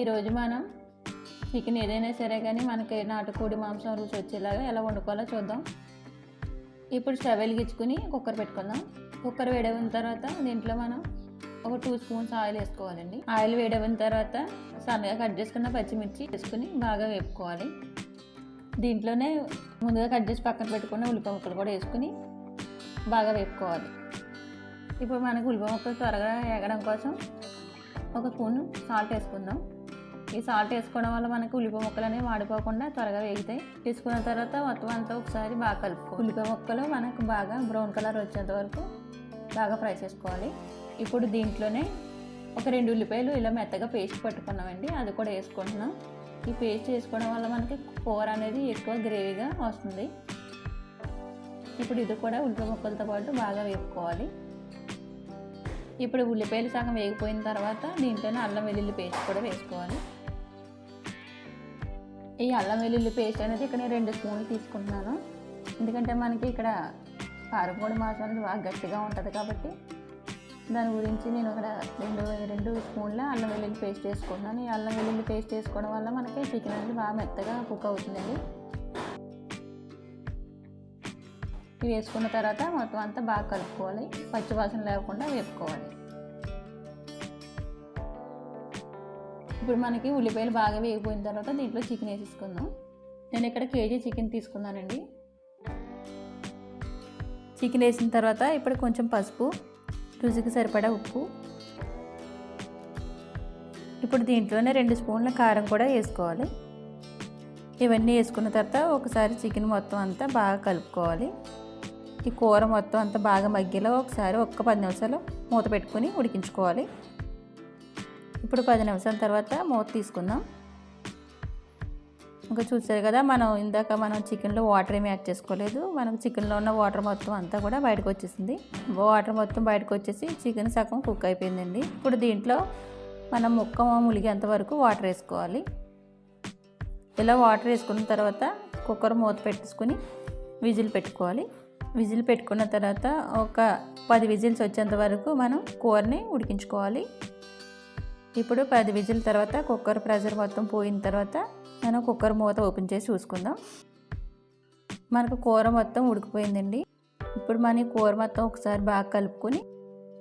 ఈరోజు మనం చికెన్ ఏదైనా సరే కానీ మనకి నాటుకోడి మాంసం రుచి వచ్చేలాగా ఎలా వండుకోవాలో చూద్దాం. ఇప్పుడు స్టవ్ వెలిగించుకుని కుక్కర్ పెట్టుకుందాం. కుక్కర్ వేడవిన తర్వాత దీంట్లో మనం ఒక టూ స్పూన్స్ ఆయిల్ వేసుకోవాలండి. ఆయిల్ వేడవిన తర్వాత సన్నగా కట్ చేసుకున్న పచ్చిమిర్చి వేసుకుని బాగా వేపుకోవాలి. దీంట్లోనే ముందుగా కట్ చేసి పక్కన పెట్టుకున్న ఉల్లిపాయ ముక్కలు కూడా వేసుకుని బాగా వేపుకోవాలి. ఇప్పుడు మనకు ఉల్లిపాయ ముక్కలు త్వరగా ఎగడం కోసం ఒక స్పూన్ సాల్ట్ వేసుకుందాం. ఈ సాల్ట్ వేసుకోవడం వల్ల మనకు ఉల్లిపాయ ముక్కలు అనేవి వాడిపోకుండా త్వరగా వేగుతాయి. తీసుకున్న తర్వాత మొత్తం అంతా ఒకసారి బాగా కలుపుకో ఉల్లిపాయ ముక్కలు మనకు బాగా బ్రౌన్ కలర్ వచ్చేంత వరకు బాగా ఫ్రై చేసుకోవాలి. ఇప్పుడు దీంట్లోనే ఒక రెండు ఉల్లిపాయలు ఇలా మెత్తగా పేస్ట్ పట్టుకున్నామండి అది కూడా వేసుకుంటున్నాం. ఈ పేస్ట్ వేసుకోవడం వల్ల మనకి కూర అనేది ఎక్కువ గ్రేవీగా వస్తుంది. ఇప్పుడు ఇది కూడా ఉల్లిపాయ ముక్కలతో పాటు బాగా వేపుకోవాలి. ఇప్పుడు ఉల్లిపాయలు సగం వేగిపోయిన తర్వాత దీంట్లోనే అల్లం వెల్లుల్లి పేస్ట్ కూడా వేసుకోవాలి. ఈ అల్లం వెల్లుల్లి పేస్ట్ అనేది ఇక్కడ నేను రెండు స్పూన్లు తీసుకుంటున్నాను. ఎందుకంటే మనకి ఇక్కడ కారపొడి మాసం అనేది బాగా గట్టిగా ఉంటుంది కాబట్టి దాని గురించి నేను ఇక్కడ రెండు రెండు స్పూన్ల అల్లం వెల్లుల్లి పేస్ట్ వేసుకుంటున్నాను. ఈ అల్లం వెల్లుల్లి పేస్ట్ వేసుకోవడం వల్ల మనకి చికెన్ అనేది బాగా మెత్తగా కుక్ అవుతుందండి. ఇవి వేసుకున్న తర్వాత మొత్తం అంతా బాగా కలుపుకోవాలి. పచ్చివాసన లేకుండా వేపుకోవాలి. ఇప్పుడు మనకి ఉల్లిపాయలు బాగా వేగిపోయిన తర్వాత దీంట్లో చికెన్ వేసేసుకుందాం. నేను ఇక్కడ కేజీ చికెన్ తీసుకున్నానండి. చికెన్ వేసిన తర్వాత ఇప్పుడు కొంచెం పసుపు రుచికి సరిపడా ఉప్పు. ఇప్పుడు దీంట్లోనే రెండు స్పూన్ల కారం కూడా వేసుకోవాలి. ఇవన్నీ వేసుకున్న తర్వాత ఒకసారి చికెన్ మొత్తం అంతా బాగా కలుపుకోవాలి. ఈ కూర మొత్తం అంతా బాగా మగ్గేలా ఒకసారి ఒక్క పది నిమిషాలు మూత పెట్టుకుని ఉడికించుకోవాలి. ఇప్పుడు పది నిమిషాల తర్వాత మూత తీసుకుందాం. ఇంకా చూసారు కదా మనం ఇందాక మనం చికెన్లో వాటర్ ఏమి యాడ్ చేసుకోలేదు. మనకు చికెన్లో ఉన్న వాటర్ మొత్తం అంతా కూడా బయటకు వచ్చేసింది. వాటర్ మొత్తం బయటకు వచ్చేసి చికెన్ సగం కుక్ అయిపోయిందండి. ఇప్పుడు దీంట్లో మనం ముక్క ములిగేంత వరకు వాటర్ వేసుకోవాలి. ఇలా వాటర్ వేసుకున్న తర్వాత కుక్కర్ మూత పెట్టేసుకుని విజిల్ పెట్టుకోవాలి. విజిల్ పెట్టుకున్న తర్వాత ఒక పది విజిల్స్ వచ్చేంత వరకు మనం కూరని ఉడికించుకోవాలి. ఇప్పుడు పది విజిల్ తర్వాత కుక్కర్ ప్రెషర్ మొత్తం పోయిన తర్వాత మనం కుక్కర్ మూత ఓపెన్ చేసి చూసుకుందాం. మనకు కూర మొత్తం ఉడికిపోయిందండి. ఇప్పుడు మన కూర మొత్తం ఒకసారి బాగా కలుపుకొని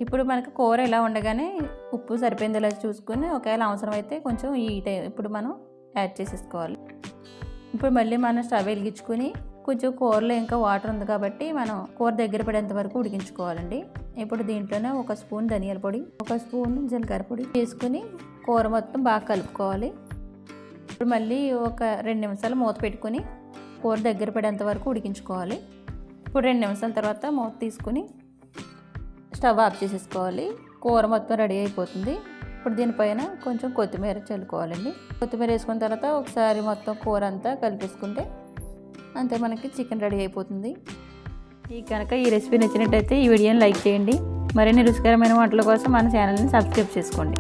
ఇప్పుడు మనకు కూర ఇలా ఉండగానే ఉప్పు సరిపోయింది ఇలా చూసుకుని ఒకవేళ అవసరం అయితే కొంచెం ఈ టైం ఇప్పుడు మనం యాడ్ చేసేసుకోవాలి. ఇప్పుడు మళ్ళీ మనం స్టవ్ వెలిగించుకుని కొంచెం కూరలో ఇంకా వాటర్ ఉంది కాబట్టి మనం కూర దగ్గర పడేంత వరకు ఉడికించుకోవాలండి. ఇప్పుడు దీంట్లోనే ఒక స్పూన్ ధనియాల పొడి ఒక స్పూన్ జీలకర్ర పొడి వేసుకుని కూర మొత్తం బాగా కలుపుకోవాలి. ఇప్పుడు మళ్ళీ ఒక రెండు నిమిషాలు మూత పెట్టుకుని కూర దగ్గర పడేంత వరకు ఉడికించుకోవాలి. ఇప్పుడు రెండు నిమిషాల తర్వాత మూత తీసుకుని స్టవ్ ఆఫ్ చేసేసుకోవాలి. కూర మొత్తం రెడీ అయిపోతుంది. ఇప్పుడు దీనిపైన కొంచెం కొత్తిమీర చల్లుకోవాలండి. కొత్తిమీర వేసుకున్న తర్వాత ఒకసారి మొత్తం కూర అంతా కలిపేసుకుంటే అంతే మనకి చికెన్ రెడీ అయిపోతుంది. ఈ కనుక ఈ రెసిపీ నచ్చినట్టయితే ఈ వీడియోని లైక్ చేయండి. మరిన్ని రుచికరమైన వంటల కోసం మన ఛానల్ని సబ్స్క్రైబ్ చేసుకోండి.